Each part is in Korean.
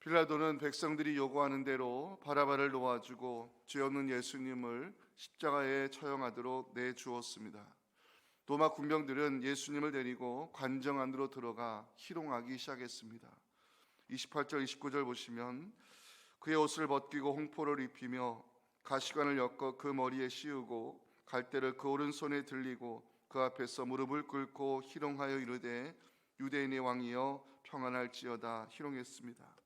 빌라도는 백성들이 요구하는 대로 바라바를 놓아주고 죄 없는 예수님을 십자가에 처형하도록 내주었습니다. 로마 군병들은 예수님을 데리고 관정 안으로 들어가 희롱하기 시작했습니다. 28절 29절 보시면 그의 옷을 벗기고 홍포를 입히며 가시관을 엮어 그 머리에 씌우고 갈대를 그 오른손에 들리고 그 앞에서 무릎을 꿇고 희롱하여 이르되 유대인의 왕이여 평안할지어다 희롱했습니다.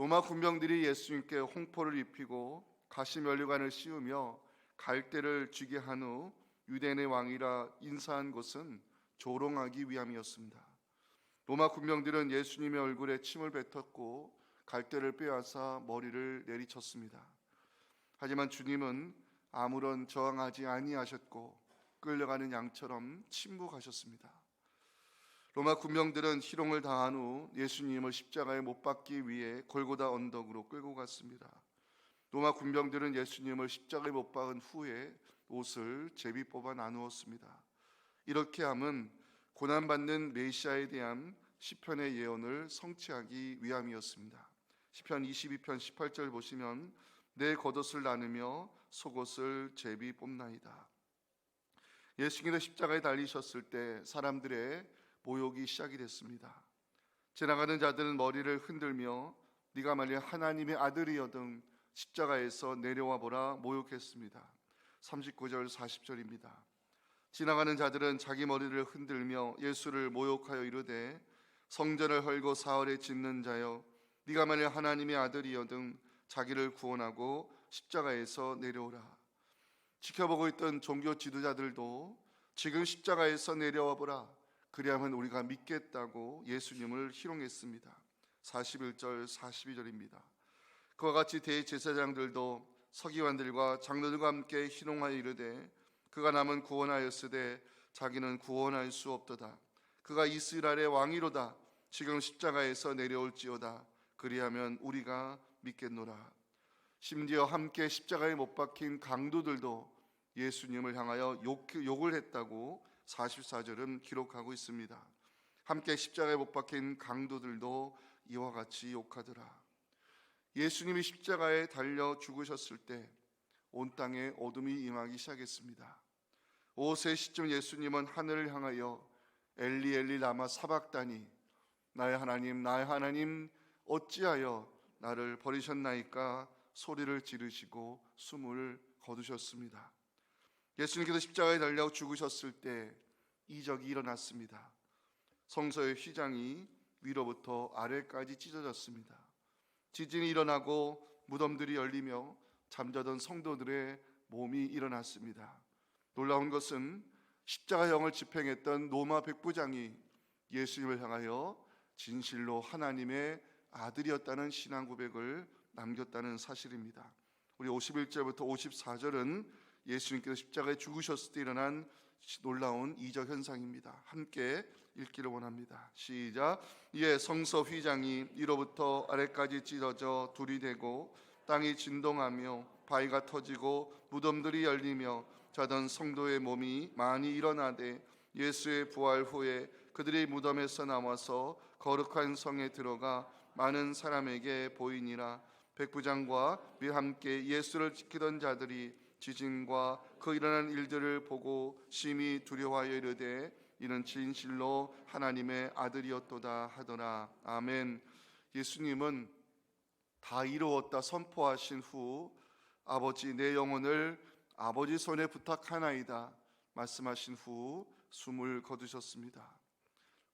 로마 군병들이 예수님께 홍포를 입히고 가시면류관을 씌우며 갈대를 쥐게 한 후 유대인의 왕이라 인사한 것은 조롱하기 위함이었습니다. 로마 군병들은 예수님의 얼굴에 침을 뱉었고 갈대를 빼앗아 머리를 내리쳤습니다. 하지만 주님은 아무런 저항하지 아니하셨고 끌려가는 양처럼 침묵하셨습니다. 로마 군병들은 희롱을 당한 후 예수님을 십자가에 못 박기 위해 골고다 언덕으로 끌고 갔습니다. 로마 군병들은 예수님을 십자가에 못 박은 후에 옷을 제비 뽑아 나누었습니다. 이렇게 함은 고난받는 메시아에 대한 시편의 예언을 성취하기 위함이었습니다. 시편 22편 18절 보시면 내 겉옷을 나누며 속옷을 제비 뽑나이다. 예수님께서 십자가에 달리셨을 때 사람들의 모욕이 시작이 됐습니다. 지나가는 자들은 머리를 흔들며 네가 만일 하나님의 아들이여든 십자가에서 내려와 보라 모욕했습니다. 39절 40절입니다. 지나가는 자들은 자기 머리를 흔들며 예수를 모욕하여 이르되 성전을 헐고 사흘에 짓는 자여 네가 만일 하나님의 아들이여든 자기를 구원하고 십자가에서 내려오라. 지켜보고 있던 종교 지도자들도 지금 십자가에서 내려와 보라. 그리하면 우리가 믿겠다고 예수님을 희롱했습니다. 41절 42절입니다. 그와 같이 대제사장들도 서기관들과 장로들과 함께 희롱하여 이르되 그가 남은 구원하였으되 자기는 구원할 수 없도다. 그가 이스라엘의 왕이로다. 지금 십자가에서 내려올지어다. 그리하면 우리가 믿겠노라. 심지어 함께 십자가에 못 박힌 강도들도 예수님을 향하여 욕, 욕을 했다고 44절은 기록하고 있습니다. 함께 십자가에 못 박힌 강도들도 이와 같이 욕하더라. 예수님이 십자가에 달려 죽으셨을 때 온 땅에 어둠이 임하기 시작했습니다. 오세 시쯤 예수님은 하늘을 향하여 엘리 엘리 라마 사박다니 나의 하나님 나의 하나님 어찌하여 나를 버리셨나이까 소리를 지르시고 숨을 거두셨습니다. 예수님께서 십자가에 달려 죽으셨을 때 이적이 일어났습니다. 성서의 휘장이 위로부터 아래까지 찢어졌습니다. 지진이 일어나고 무덤들이 열리며 잠자던 성도들의 몸이 일어났습니다. 놀라운 것은 십자가형을 집행했던 로마 백부장이 예수님을 향하여 진실로 하나님의 아들이었다는 신앙 고백을 남겼다는 사실입니다. 우리 51절부터 54절은 예수님께서 십자가에 죽으셨을 때 일어난 놀라운 이적 현상입니다. 함께 읽기를 원합니다. 시작. 이에 성서 휘장이 위로부터 아래까지 찢어져 둘이 되고 땅이 진동하며 바위가 터지고 무덤들이 열리며 자던 성도의 몸이 많이 일어나되 예수의 부활 후에 그들이 무덤에서 나와서 거룩한 성에 들어가 많은 사람에게 보이니라 백부장과 위 함께 예수를 지키던 자들이 지진과 그 일어난 일들을 보고 심히 두려워하여 이르되 이는 진실로 하나님의 아들이었도다 하더라 아멘 예수님은 다 이루었다 선포하신 후 아버지 내 영혼을 아버지 손에 부탁하나이다 말씀하신 후 숨을 거두셨습니다.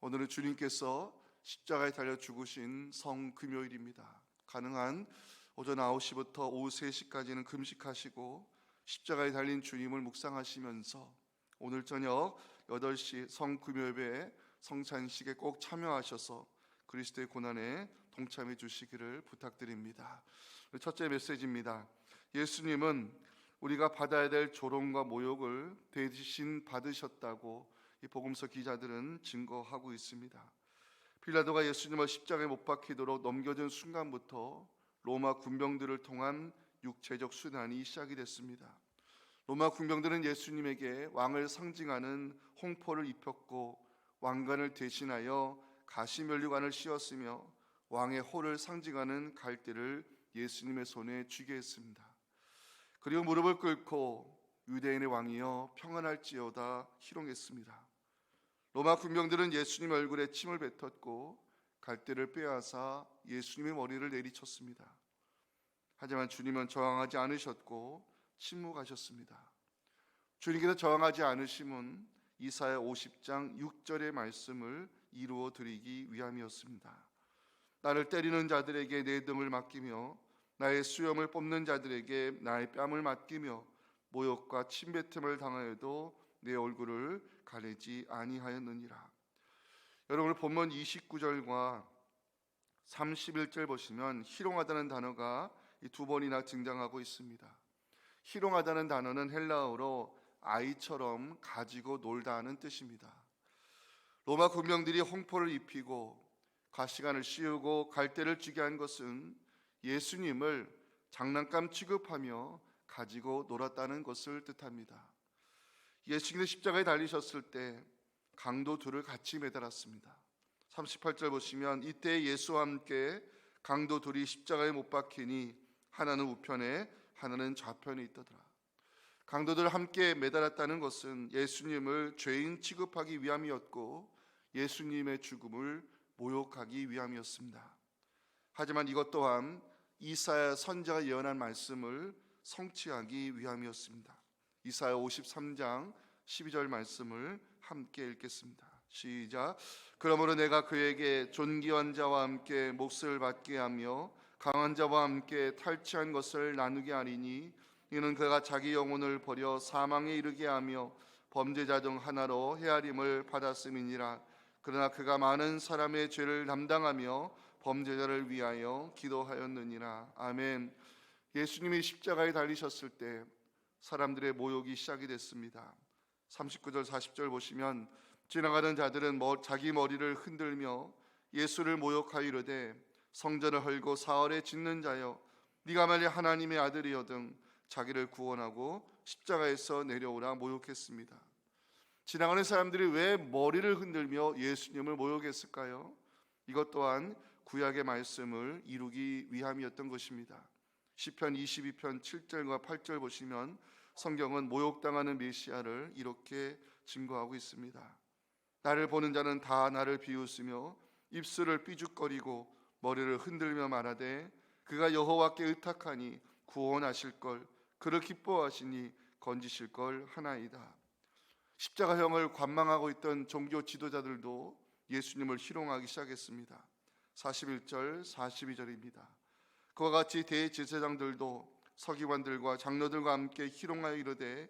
오늘은 주님께서 십자가에 달려 죽으신 성금요일입니다. 가능한 오전 9시부터 오후 3시까지는 금식하시고 십자가에 달린 주님을 묵상하시면서 오늘 저녁 8시 성금요일에 성찬식에 꼭 참여하셔서 그리스도의 고난에 동참해 주시기를 부탁드립니다. 첫째 메시지입니다. 예수님은 우리가 받아야 될 조롱과 모욕을 대신 받으셨다고 이 복음서 기자들은 증거하고 있습니다. 빌라도가 예수님을 십자가에 못 박히도록 넘겨준 순간부터 로마 군병들을 통한 육체적 순환이 시작이 됐습니다. 로마 군병들은 예수님에게 왕을 상징하는 홍포를 입혔고 왕관을 대신하여 가시면류관을 씌웠으며 왕의 호를 상징하는 갈대를 예수님의 손에 쥐게 했습니다. 그리고 무릎을 꿇고 유대인의 왕이여 평안할지어다 희롱했습니다. 로마 군병들은 예수님 얼굴에 침을 뱉었고 갈대를 빼앗아 예수님의 머리를 내리쳤습니다. 하지만 주님은 저항하지 않으셨고 침묵하셨습니다. 주님께서 저항하지 않으심은 이사야 50장 6절의 말씀을 이루어 드리기 위함이었습니다. 나를 때리는 자들에게 내 등을 맡기며 나의 수염을 뽑는 자들에게 나의 뺨을 맡기며 모욕과 침뱉음을 당하여도 내 얼굴을 가리지 아니하였느니라. 여러분 본문 29절과 31절 보시면 희롱하다는 단어가 이 두 번이나 등장하고 있습니다. 희롱하다는 단어는 헬라어로 아이처럼 가지고 놀다는 뜻입니다. 로마 군병들이 홍포를 입히고 가시관을 씌우고 갈대를 쥐게 한 것은 예수님을 장난감 취급하며 가지고 놀았다는 것을 뜻합니다. 예수님이 십자가에 달리셨을 때 강도 둘을 같이 매달았습니다. 38절 보시면 이때 예수와 함께 강도 둘이 십자가에 못 박히니 하나는 우편에 하나는 좌편에 있더라. 강도들 함께 매달았다는 것은 예수님을 죄인 취급하기 위함이었고 예수님의 죽음을 모욕하기 위함이었습니다. 하지만 이것 또한 이사야 선자가 예언한 말씀을 성취하기 위함이었습니다. 이사야 53장 12절 말씀을 함께 읽겠습니다. 시작. 그러므로 내가 그에게 존귀한 자와 함께 몫을 받게 하며 강한 자와 함께 탈취한 것을 나누게 하리니 이는 그가 자기 영혼을 버려 사망에 이르게 하며 범죄자 중 하나로 헤아림을 받았음이니라. 그러나 그가 많은 사람의 죄를 담당하며 범죄자를 위하여 기도하였느니라. 아멘. 예수님이 십자가에 달리셨을 때 사람들의 모욕이 시작이 됐습니다. 39절 40절 보시면 지나가는 자들은 뭐 자기 머리를 흔들며 예수를 모욕하여 이르되 성전을 헐고 사흘에 짓는 자여 네가 만일 하나님의 아들이여등 자기를 구원하고 십자가에서 내려오라 모욕했습니다. 지나가는 사람들이 왜 머리를 흔들며 예수님을 모욕했을까요? 이것 또한 구약의 말씀을 이루기 위함이었던 것입니다. 시편 22편 7절과 8절 보시면 성경은 모욕당하는 메시아를 이렇게 증거하고 있습니다. 나를 보는 자는 다 나를 비웃으며 입술을 삐죽거리고 머리를 흔들며 말하되 그가 여호와께 의탁하니 구원하실 걸 그를 기뻐하시니 건지실 걸 하나이다. 십자가형을 관망하고 있던 종교 지도자들도 예수님을 희롱하기 시작했습니다. 41절 42절입니다. 그와 같이 대제사장들도 서기관들과 장로들과 함께 희롱하여 이르되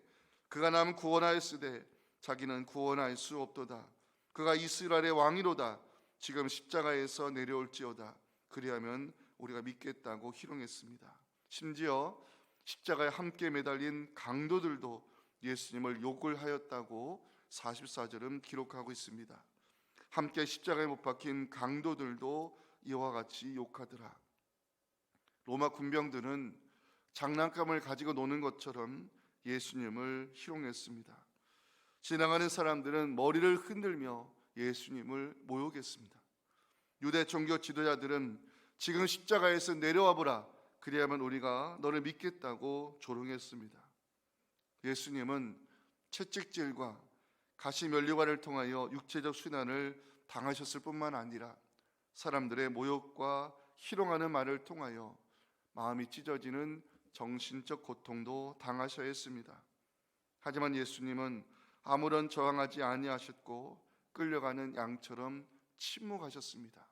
그가 남 구원하였으되 자기는 구원할 수 없도다. 그가 이스라엘의 왕이로다. 지금 십자가에서 내려올지어다. 그리하면 우리가 믿겠다고 희롱했습니다. 심지어 십자가에 함께 매달린 강도들도 예수님을 욕을 하였다고 44절은 기록하고 있습니다. 함께 십자가에 못 박힌 강도들도 이와 같이 욕하더라. 로마 군병들은 장난감을 가지고 노는 것처럼 예수님을 희롱했습니다. 지나가는 사람들은 머리를 흔들며 예수님을 모욕했습니다. 유대 종교 지도자들은 지금 십자가에서 내려와 보라. 그리하면 우리가 너를 믿겠다고 조롱했습니다. 예수님은 채찍질과 가시 면류관을 통하여 육체적 순환을 당하셨을 뿐만 아니라 사람들의 모욕과 희롱하는 말을 통하여 마음이 찢어지는 정신적 고통도 당하셔야 했습니다. 하지만 예수님은 아무런 저항하지 아니하셨고 끌려가는 양처럼 침묵하셨습니다.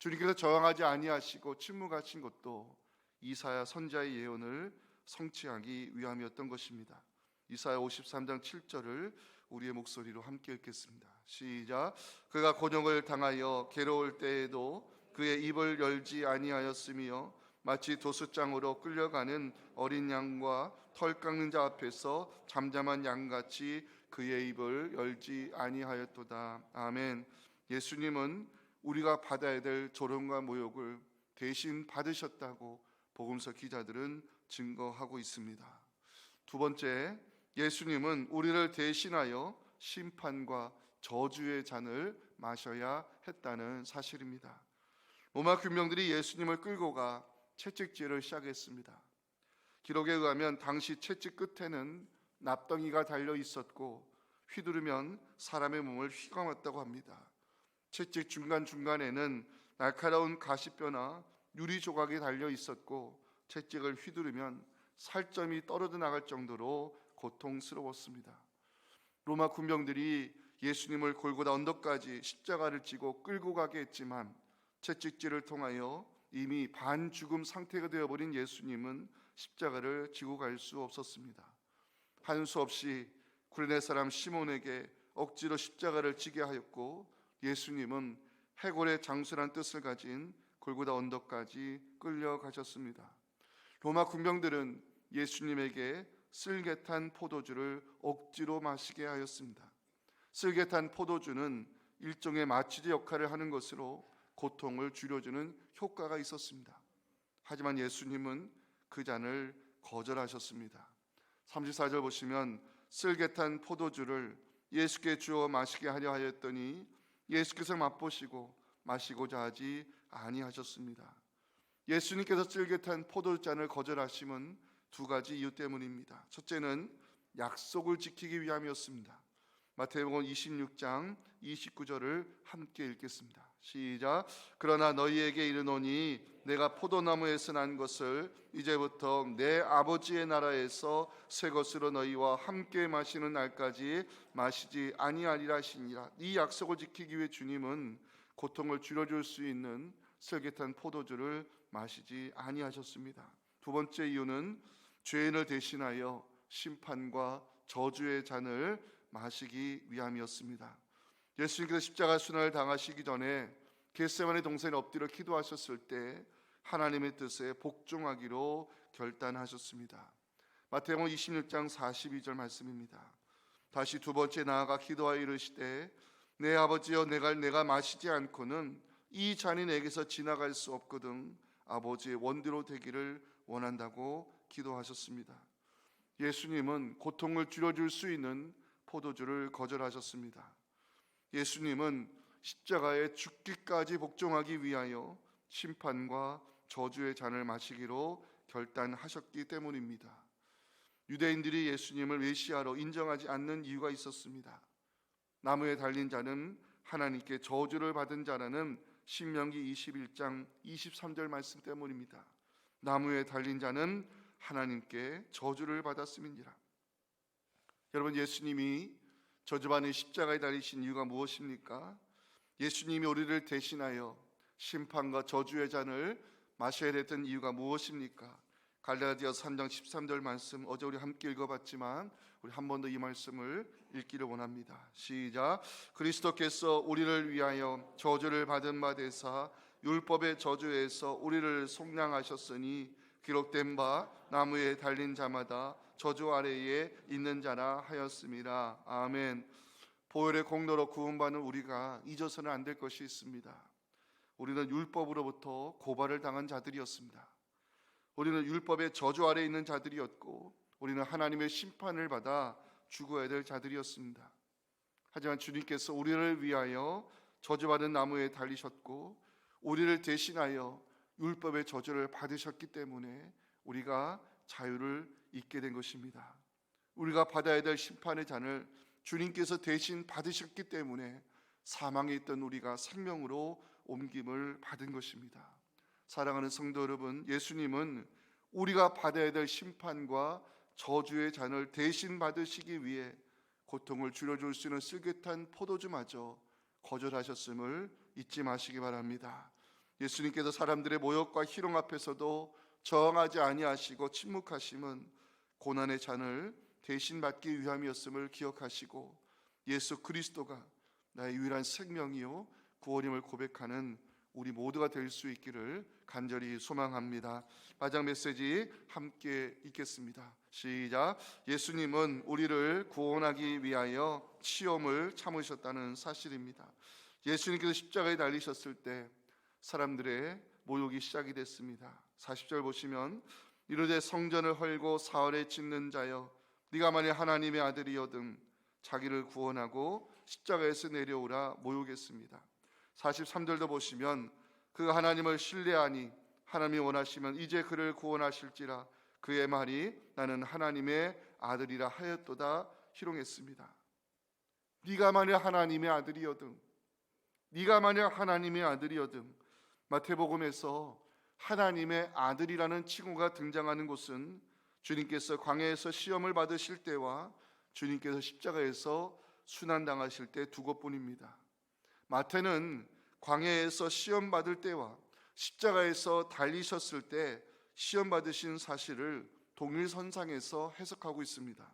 주님께서 저항하지 아니하시고 침묵하신 것도 이사야 선자의 예언을 성취하기 위함이었던 것입니다. 이사야 53장 7절을 우리의 목소리로 함께 읽겠습니다. 시작. 그가 곤욕을 당하여 괴로울 때에도 그의 입을 열지 아니하였으며 마치 도수장으로 끌려가는 어린 양과 털 깎는 자 앞에서 잠잠한 양같이 그의 입을 열지 아니하였도다. 아멘. 예수님은 우리가 받아야 될 조롱과 모욕을 대신 받으셨다고 복음서 기자들은 증거하고 있습니다. 두 번째, 예수님은 우리를 대신하여 심판과 저주의 잔을 마셔야 했다는 사실입니다. 로마 군병들이 예수님을 끌고 가 채찍질을 시작했습니다. 기록에 의하면 당시 채찍 끝에는 납덩이가 달려 있었고 휘두르면 사람의 몸을 휘감았다고 합니다. 채찍 중간 중간에는 날카로운 가시뼈나 유리 조각이 달려 있었고 채찍을 휘두르면 살점이 떨어져 나갈 정도로 고통스러웠습니다. 로마 군병들이 예수님을 골고다 언덕까지 십자가를 지고 끌고 가게 했지만 채찍질을 통하여 이미 반 죽음 상태가 되어버린 예수님은 십자가를 지고 갈 수 없었습니다. 한 수 없이 구레네 사람 시몬에게 억지로 십자가를 지게 하였고 예수님은 해골의 장수란 뜻을 가진 골고다 언덕까지 끌려가셨습니다. 로마 군병들은 예수님에게 쓸개탄 포도주를 억지로 마시게 하였습니다. 쓸개탄 포도주는 일종의 마취제 역할을 하는 것으로 고통을 줄여주는 효과가 있었습니다. 하지만 예수님은 그 잔을 거절하셨습니다. 34절 보시면 쓸개탄 포도주를 예수께 주어 마시게 하려 하였더니 예수께서 맛보시고 마시고자 하지 아니하셨습니다. 예수님께서 쓸개탄 포도잔을 거절하심은 두 가지 이유 때문입니다. 첫째는 약속을 지키기 위함이었습니다. 마태복음 26장 29절을 함께 읽겠습니다. 시작. 그러나 너희에게 이르노니 내가 포도나무에서 난 것을 이제부터 내 아버지의 나라에서 새 것으로 너희와 함께 마시는 날까지 마시지 아니하리라 하시니라. 이 약속을 지키기 위해 주님은 고통을 줄여줄 수 있는 설계탄 포도주를 마시지 아니하셨습니다. 두 번째 이유는 죄인을 대신하여 심판과 저주의 잔을 마시기 위함이었습니다. 예수님께서 십자가 순환을 당하시기 전에 겟세만의 동산에 엎드려 기도하셨을 때 하나님의 뜻에 복종하기로 결단하셨습니다. 마태복음 26장 42절 말씀입니다. 다시 두 번째 나아가 기도하여 이르시되 내 아버지여 내가 내가 마시지 않고는 이 잔이 내게서 지나갈 수 없거든 아버지의 원대로 되기를 원한다고 기도하셨습니다. 예수님은 고통을 줄여줄 수 있는 포도주를 거절하셨습니다. 예수님은 십자가에 죽기까지 복종하기 위하여 심판과 저주의 잔을 마시기로 결단하셨기 때문입니다. 유대인들이 예수님을 메시아로 인정하지 않는 이유가 있었습니다. 나무에 달린 자는 하나님께 저주를 받은 자라는 신명기 21장 23절 말씀 때문입니다. 나무에 달린 자는 하나님께 저주를 받았음이니라. 여러분 예수님이 저주받는 십자가에 달리신 이유가 무엇입니까? 예수님이 우리를 대신하여 심판과 저주의 잔을 마셔야 됐던 이유가 무엇입니까? 갈라디아 3장 13절 말씀 어제 우리 함께 읽어봤지만 우리 한 번 더 이 말씀을 읽기를 원합니다. 시작. 그리스도께서 우리를 위하여 저주를 받은 바 되사 율법의 저주에서 우리를 속량하셨으니 기록된 바 나무에 달린 자마다 저주 아래에 있는 자라 하였습니다. 아멘. 보혈의 공로로 구원받는 우리가 잊어서는 안 될 것이 있습니다. 우리는 율법으로부터 고발을 당한 자들이었습니다. 우리는 율법의 저주 아래 있는 자들이었고 우리는 하나님의 심판을 받아 죽어야 될 자들이었습니다. 하지만 주님께서 우리를 위하여 저주받은 나무에 달리셨고 우리를 대신하여 율법의 저주를 받으셨기 때문에 우리가 자유를 잊게 된 것입니다. 우리가 받아야 될 심판의 잔을 주님께서 대신 받으셨기 때문에 사망에 있던 우리가 생명으로 옮김을 받은 것입니다. 사랑하는 성도 여러분, 예수님은 우리가 받아야 될 심판과 저주의 잔을 대신 받으시기 위해 고통을 줄여줄 수 있는 쓸개탄 포도주마저 거절하셨음을 잊지 마시기 바랍니다. 예수님께서 사람들의 모욕과 희롱 앞에서도 저항하지 아니하시고 침묵하심은 고난의 잔을 대신 받기 위함이었음을 기억하시고 예수 그리스도가 나의 유일한 생명이요 구원임을 고백하는 우리 모두가 될 수 있기를 간절히 소망합니다. 마지막 메시지 함께 읽겠습니다. 시작. 예수님은 우리를 구원하기 위하여 시험을 참으셨다는 사실입니다. 예수님께서 십자가에 달리셨을 때 사람들의 모욕이 시작이 됐습니다. 40절 보시면 이르되 성전을 헐고 사흘에 짓는 자여 네가 만일 하나님의 아들이여든 자기를 구원하고 십자가에서 내려오라 모욕했습니다. 43절도 보시면 그가 하나님을 신뢰하니 하나님이 원하시면 이제 그를 구원하실지라 그의 말이 나는 하나님의 아들이라 하였도다 희롱했습니다. 네가 만약 하나님의 아들이어든 네가 만약 하나님의 아들이어든 마태복음에서 하나님의 아들이라는 칭호가 등장하는 곳은 주님께서 광야에서 시험을 받으실 때와 주님께서 십자가에서 순환 당하실 때 두 곳뿐입니다. 마태는 광야에서 시험 받을 때와 십자가에서 달리셨을 때 시험 받으신 사실을 동일 선상에서 해석하고 있습니다.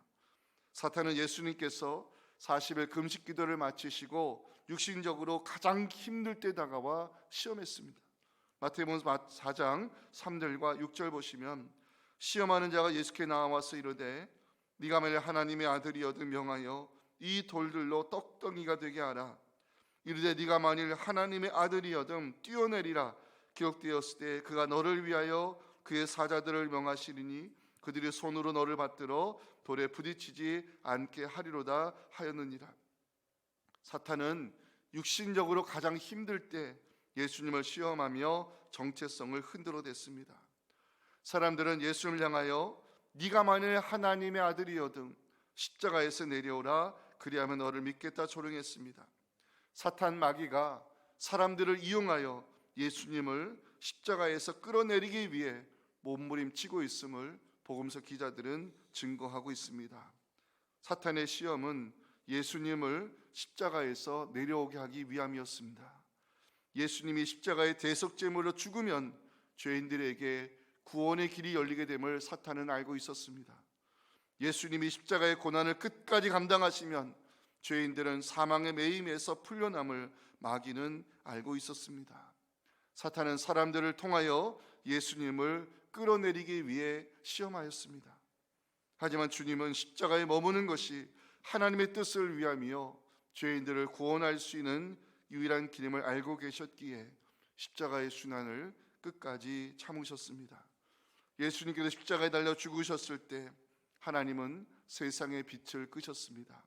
사탄은 예수님께서 40일 금식 기도를 마치시고 육신적으로 가장 힘들 때 다가와 시험했습니다. 마태복음 4장 3절과 6절 보시면 시험하는 자가 예수께 나와서 이르되 네가 만일 하나님의 아들이어도 명하여 이 돌들로 떡덩이가 되게 하라. 이르되 네가 만일 하나님의 아들이어든 뛰어내리라. 기록되었을 때 그가 너를 위하여 그의 사자들을 명하시리니 그들이 손으로 너를 받들어 돌에 부딪히지 않게 하리로다 하였느니라. 사탄은 육신적으로 가장 힘들 때 예수님을 시험하며 정체성을 흔들어댔습니다. 사람들은 예수님을 향하여 네가 만일 하나님의 아들이어든 십자가에서 내려오라 그리하면 너를 믿겠다 조롱했습니다. 사탄 마귀가 사람들을 이용하여 예수님을 십자가에서 끌어내리기 위해 몸부림치고 있음을 복음서 기자들은 증거하고 있습니다. 사탄의 시험은 예수님을 십자가에서 내려오게 하기 위함이었습니다. 예수님이 십자가의 대속제물로 죽으면 죄인들에게 구원의 길이 열리게 됨을 사탄은 알고 있었습니다. 예수님이 십자가의 고난을 끝까지 감당하시면 죄인들은 사망의 매임에서 풀려남을 마귀는 알고 있었습니다. 사탄은 사람들을 통하여 예수님을 끌어내리기 위해 시험하였습니다. 하지만 주님은 십자가에 머무는 것이 하나님의 뜻을 위함이요 죄인들을 구원할 수 있는 유일한 길임을 알고 계셨기에 십자가의 순환을 끝까지 참으셨습니다. 예수님께서 십자가에 달려 죽으셨을 때 하나님은 세상의 빛을 끄셨습니다.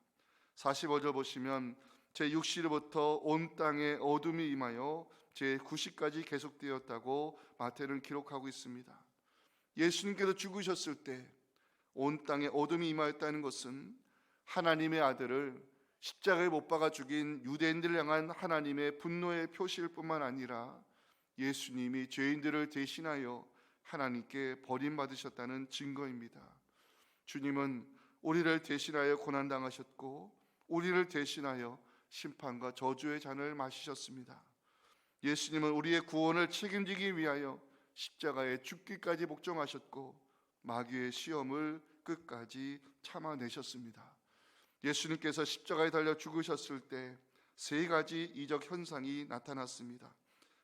45절 보시면 제 6시로부터 온 땅에 어둠이 임하여 제 9시까지 계속되었다고 마태는 기록하고 있습니다. 예수님께서 죽으셨을 때 온 땅에 어둠이 임하였다는 것은 하나님의 아들을 십자가에 못 박아 죽인 유대인들을 향한 하나님의 분노의 표시일 뿐만 아니라 예수님이 죄인들을 대신하여 하나님께 버림받으셨다는 증거입니다. 주님은 우리를 대신하여 고난당하셨고 우리를 대신하여 심판과 저주의 잔을 마시셨습니다. 예수님은 우리의 구원을 책임지기 위하여 십자가에 죽기까지 복종하셨고 마귀의 시험을 끝까지 참아내셨습니다. 예수님께서 십자가에 달려 죽으셨을 때 세 가지 이적 현상이 나타났습니다.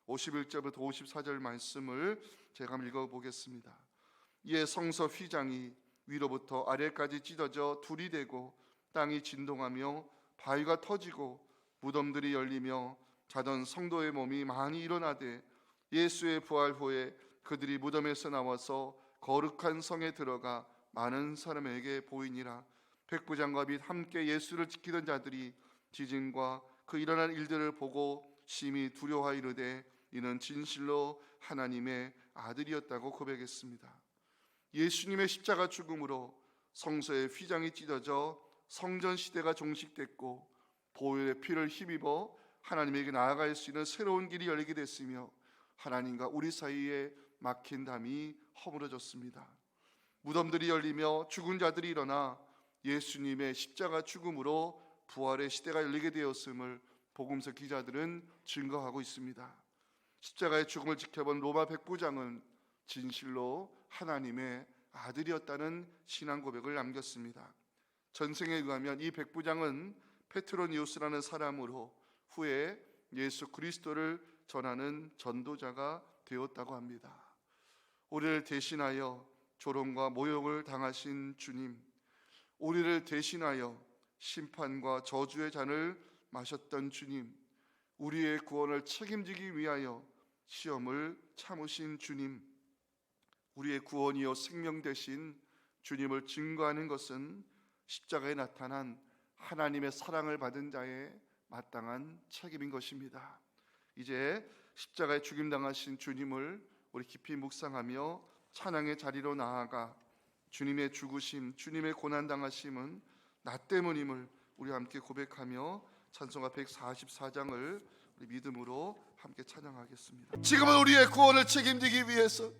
51절부터 54절 말씀을 제가 읽어 보겠습니다. 이에 성서 휘장이 위로부터 아래까지 찢어져 둘이 되고 땅이 진동하며 바위가 터지고 무덤들이 열리며 자던 성도의 몸이 많이 일어나되 예수의 부활 후에 그들이 무덤에서 나와서 거룩한 성에 들어가 많은 사람에게 보이니라 백부장과 및 함께 예수를 지키던 자들이 지진과 그 일어난 일들을 보고 심히 두려워하이르되 이는 진실로 하나님의 아들이었다고 고백했습니다. 예수님의 십자가 죽음으로 성서의 휘장이 찢어져 성전 시대가 종식됐고 보혈의 피를 힘입어 하나님에게 나아갈 수 있는 새로운 길이 열리게 됐으며 하나님과 우리 사이에 막힌 담이 허물어졌습니다. 무덤들이 열리며 죽은 자들이 일어나 예수님의 십자가 죽음으로 부활의 시대가 열리게 되었음을 복음서 기자들은 증거하고 있습니다. 십자가의 죽음을 지켜본 로마 백부장은 진실로 하나님의 아들이었다는 신앙 고백을 남겼습니다. 전생에 의하면 이 백부장은 페트로니우스라는 사람으로 후에 예수 그리스도를 전하는 전도자가 되었다고 합니다. 우리를 대신하여 조롱과 모욕을 당하신 주님, 우리를 대신하여 심판과 저주의 잔을 마셨던 주님, 우리의 구원을 책임지기 위하여 시험을 참으신 주님, 우리의 구원이요 생명 대신 주님을 증거하는 것은 십자가에 나타난 하나님의 사랑을 받은 자의 마땅한 책임인 것입니다. 이제 십자가에 죽임 당하신 주님을 우리 깊이 묵상하며 찬양의 자리로 나아가 주님의 죽으심, 주님의 고난 당하심은 나 때문임을 우리 함께 고백하며 찬송가 144장을 우리 믿음으로 함께 찬양하겠습니다. 지금은 우리의 구원을 책임지기 위해서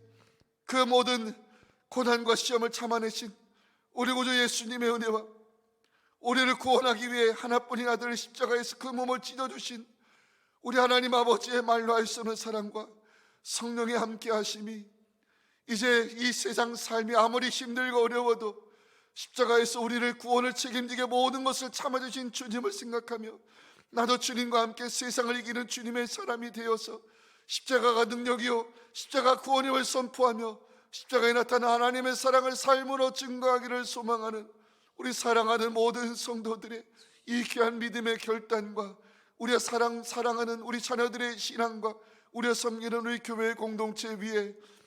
그 모든 고난과 시험을 참아내신 우리 구주 예수님의 은혜와 우리를 구원하기 위해 하나뿐인 아들을 십자가에서 그 몸을 찢어 주신 우리 하나님 아버지의 말로 할 수 없는 사랑과 성령의 함께 하심이 이제 이 세상 삶이 아무리 힘들고 어려워도 십자가에서 우리를 구원을 책임지게 모든 것을 참아주신 주님을 생각하며 나도 주님과 함께 세상을 이기는 주님의 사람이 되어서 십자가가 능력이요 십자가 구원임을 선포하며 십자가에 나타난 하나님의 사랑을 삶으로 증거하기를 소망하는 우리 사랑하는 모든 성도들의 이 귀한 믿음의 결단과 우리가 사랑 사랑하는 우리 자녀들의 신앙과 우리가 섬기는 우리 교회 공동체 위에